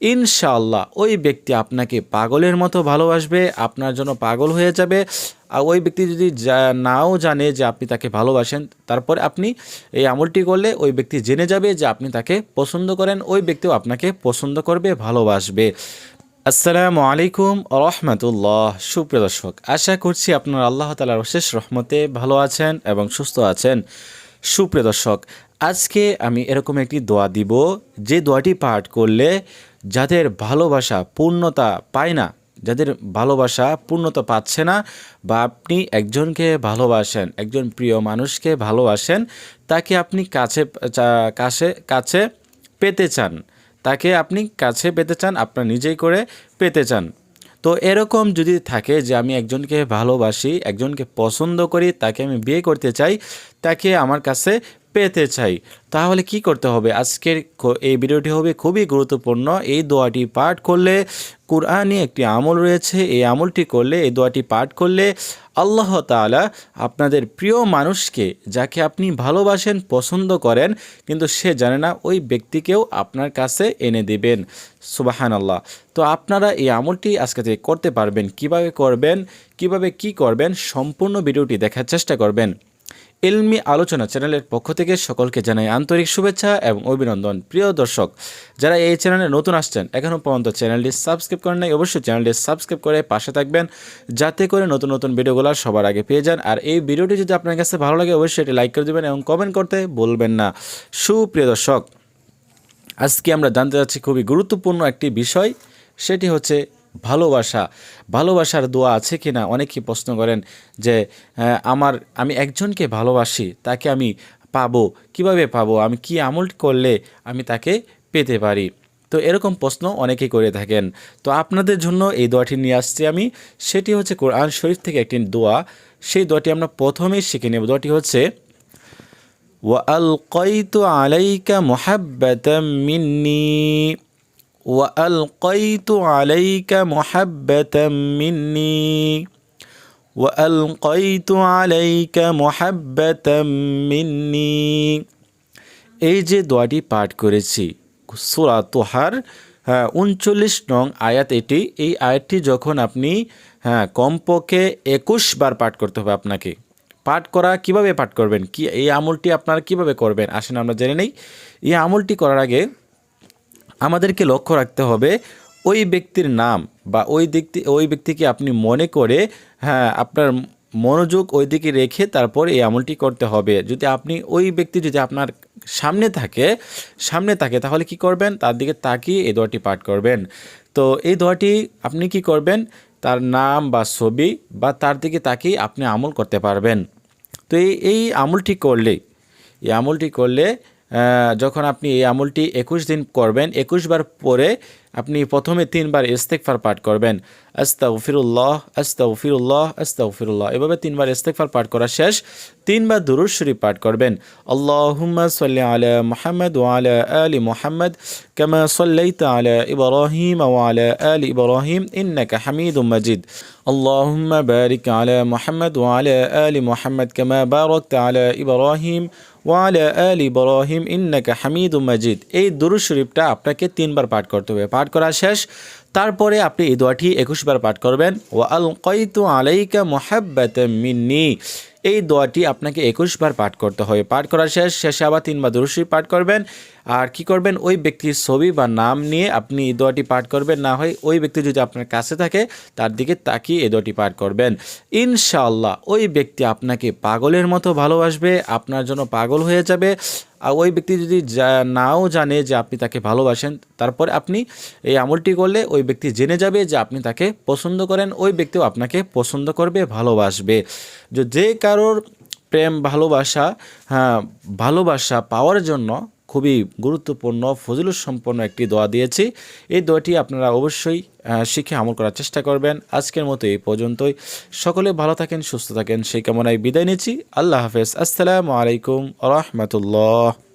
ইনশাআল্লাহ, ওই ব্যক্তি আপনাকে পাগলের মতো ভালোবাসবে, আপনার জন্য পাগল হয়ে যাবে। আর ওই ব্যক্তি যদি নাও জানে যে আপনি তাকে ভালোবাসেন, তারপরে আপনি এই আমলটি করলে ওই ব্যক্তি জেনে যাবে যে আপনি তাকে পছন্দ করেন, ওই ব্যক্তিও আপনাকে পছন্দ করবে, ভালোবাসবে। আসসালামু আলাইকুম রহমতুল্লাহ। সুপ্রিয় দর্শক, আশা করছি আপনার আল্লাহ তালার অশেষ রহমতে ভালো আছেন এবং সুস্থ আছেন। সুপ্রিয় দর্শক আজকে আমি এরকম একটি দোয়া দিব, যে দোয়াটি পাঠ করলে যাদের ভালোবাসা পূর্ণতা পায় না, যাদের ভালোবাসা পূর্ণতা পাচ্ছে না, বা আপনি একজনকে ভালোবাসেন, একজন প্রিয় মানুষকে ভালোবাসেন, তাকে আপনি কাছে কাছে কাছে পেতে চান, তাকে আপনি কাছে পেতে চান, আপনার নিজেই করে পেতে চান। তো এরকম যদি থাকে যে আমি একজনকে ভালোবাসি, একজনকে পছন্দ করি, তাকে আমি বিয়ে করতে চাই, তাকে আমার কাছে পেতে চাই। তাহলে কি করতে হবে? আজকের এই ভিডিওটি হবে খুবই গুরুত্বপূর্ণ। এই দোয়াটি পাঠ করলে কোরআনে একটি আমল রয়েছে। এই আমলটি করলে, এই দোয়াটি পাঠ করলে আল্লাহ তাআলা আপনাদের প্রিয় মানুষকে, যাকে আপনি ভালোবাসেন, পছন্দ করেন, কিন্তু সে জানে না ওই ব্যক্তিকেও আপনার কাছে এনে দেবেন। সুবাহান আল্লাহ তো আপনারা এই আমলটি আজকে থেকে করতে পারবেন। কীভাবে করবেন, কীভাবে কি করবেন, সম্পূর্ণ ভিডিওটি দেখার চেষ্টা করবেন। এলমি আলোচনা চ্যানেলের পক্ষ থেকে সকলকে জানাই আন্তরিক শুভেচ্ছা এবং অভিনন্দন। প্রিয় দর্শক, যারা এই চ্যানেলে নতুন আসছেন এখনও পর্যন্ত চ্যানেলটি সাবস্ক্রাইব করেন নাই, অবশ্যই চ্যানেলটি সাবস্ক্রাইব করে পাশে থাকবেন, যাতে করে নতুন নতুন ভিডিওগুলো সবার আগে পেয়ে যান। আর এই ভিডিওটি যদি আপনার কাছে ভালো লাগে, অবশ্যই এটি লাইক করে দেবেন এবং কমেন্ট করতে বলবেন না। সুপ্রিয় দর্শক, আজকে আমরা জানতে যাচ্ছি খুবই গুরুত্বপূর্ণ একটি বিষয়, সেটি হচ্ছে ভালোবাসা, ভালোবাসার দোয়া আছে কি না অনেকেই প্রশ্ন করেন যে আমার, আমি একজনকে ভালোবাসি, তাকে আমি পাবো, কীভাবে পাবো? আমি কি আমল করলে আমি তাকে পেতে পারি? তো এরকম প্রশ্ন অনেকেই করে থাকেন। তো আপনাদের জন্য এই দোয়াটি নিয়ে আসছি আমি। সেটি হচ্ছে কোরআন শরীফ থেকে একটি দোয়া। সেই দোয়াটি আমরা প্রথমেই শিখে নেব। দোয়াটি হচ্ছে, ওয়া আল আলাইকা মোহাব্বাতাম মিন্নি। وألقيت عليك محبة مني وألقيت عليك محبة مني এই যে দোয়াটি পাঠ করেছি সুরা তোহার হ্যাঁ উনচল্লিশ নং আয়াত এটি এই আয়াতটি যখন আপনি হ্যাঁ কমপক্ষে একুশ বার পাঠ করতে হবে আপনাকে পাঠ করা কিভাবে পাঠ করবেন কি এই আমলটি আপনারা কিভাবে করবেন আসেন আমরা জেনে নেই এই আমলটি করার আগে আমাদেরকে লক্ষ্য রাখতে হবে ওই ব্যক্তির নাম বা ওই ব্যক্তি ওই ব্যক্তিকে আপনি মনে করে হ্যাঁ আপনার মনোযোগ ওই দিকে রেখে তারপর এই আমলটি করতে হবে। যদি আপনি ওই ব্যক্তি যদি আপনার সামনে থাকে সামনে থাকে, তাহলে কি করবেন? তার দিকে তাকিয়ে এই দোয়াটি পাঠ করবেন। তো এই দোয়াটি আপনি কি করবেন? তার নাম বা ছবি বা তার দিকে তাকিয়ে আপনি আমল করতে পারবেন। তো এই এই আমলটি করলে এই আমলটি করলে যখন আপনি এই আমলটি একুশ দিন করবেন একুশবার পরে আপনি প্রথমে তিনবার ইস্তেকফার পাঠ করবেন। আস্তাউফিরুল্লাহ আস্তাউফিরুল্লাহ আস্তাউফিরুল্লাহ এভাবে তিনবার ইস্তেকফার পাঠ করা শেষ। তিনবার দুরুজ শরীফ পাঠ করবেন। আল্লাহুম্মা সাল্লি আলা মুহাম্মদ ওয়া আলা আলি মুহাম্মদ কামা সাল্লাইতা আলা ইব্রাহিম ওয়া আলা আলি ইব্রাহিম ইন্নাকা হামিদুম মাজিদ। আল্লাহুম্মা বারিক আলা মুহাম্মদ ওয়া আলা আলি মুহাম্মদ কামা বারাকতা আলা ইব্রাহিম ওয়ালা আল ইব্রাহিম, ইন্নাকা হামিদ মাজিদ। এই দুরু শরীফটা আপনাকে তিনবার পাঠ করতে হবে। পাঠ করা শেষ, তারপরে আপনি এই দোয়াটি একুশবার পাঠ করবেন। ওয়া আল কয়তু আলাইকা মোহাব্বাত মিন্নি। এই দোয়াটি আপনাকে একুশবার পাঠ করতে হবে। পাঠ করার শেষ, শেষে আবার তিনবার দুরুদ শরীফ পাঠ করবেন। আর কি করবেন? ওই ব্যক্তির ছবি বা নাম নিয়ে আপনি এই দোয়াটি পাঠ করবেন। না হয় ওই ব্যক্তি যদি আপনার কাছে থাকে, তার দিকে তাকিয়ে এই দোয়াটি পাঠ করবেন। ইনশাআল্লাহ, ওই ব্যক্তি আপনাকে পাগলের মতো ভালোবাসবে, আপনার জন্য পাগল হয়ে যাবে। আর ওই ব্যক্তি যদি নাও জানে যে আপনি তাকে ভালোবাসেন, তারপরে আপনি এই আমলটি করলে ওই ব্যক্তি জেনে যাবে যে আপনি তাকে পছন্দ করেন, ওই ব্যক্তিও আপনাকে পছন্দ করবে, ভালোবাসবে। যে যে কারোর প্রেম, ভালোবাসা হ্যাঁ ভালোবাসা পাওয়ার জন্য খুবই গুরুত্বপূর্ণ ফজিলত সম্পন্ন একটি দোয়া দিয়েছি। এই দোয়াটি আপনারা অবশ্যই শিখে আমল করার চেষ্টা করবেন। আজকের মতো এই পর্যন্তই। সকলে ভালো থাকেন, সুস্থ থাকেন, সেই কামনায় বিদায় নিচ্ছি। আল্লাহ হাফেজ। আসসালামু আলাইকুম রহমতুল্লাহ।